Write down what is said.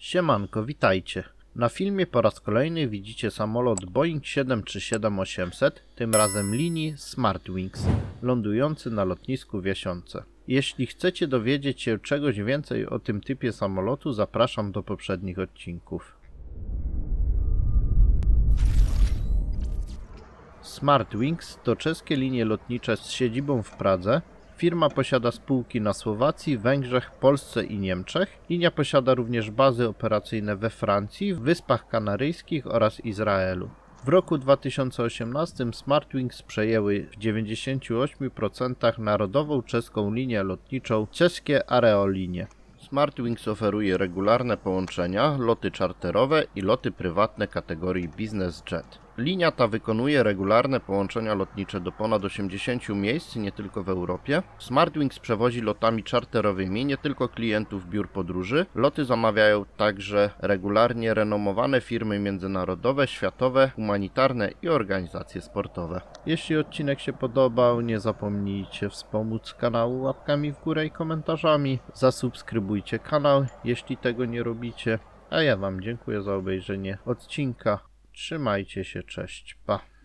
Siemanko, witajcie. Na filmie po raz kolejny widzicie samolot Boeing 737-800, tym razem linii Smartwings, lądujący na lotnisku w Jasionce. Jeśli chcecie dowiedzieć się czegoś więcej o tym typie samolotu, zapraszam do poprzednich odcinków. Smartwings to czeskie linie lotnicze z siedzibą w Pradze. Firma posiada spółki na Słowacji, Węgrzech, Polsce i Niemczech. Linia posiada również bazy operacyjne we Francji, Wyspach Kanaryjskich oraz Izraelu. W roku 2018 Smartwings przejęły w 98% narodową czeską linię lotniczą czeskie Aerolinie. Smartwings oferuje regularne połączenia, loty czarterowe i loty prywatne kategorii Business Jet. Linia ta wykonuje regularne połączenia lotnicze do ponad 80 miejsc, nie tylko w Europie. Smartwings przewozi lotami czarterowymi nie tylko klientów biur podróży. Loty zamawiają także regularnie renomowane firmy międzynarodowe, światowe, humanitarne i organizacje sportowe. Jeśli odcinek się podobał, nie zapomnijcie wspomóc kanału łapkami w górę i komentarzami. Zasubskrybujcie kanał, jeśli tego nie robicie. A ja Wam dziękuję za obejrzenie odcinka. Trzymajcie się, cześć, pa.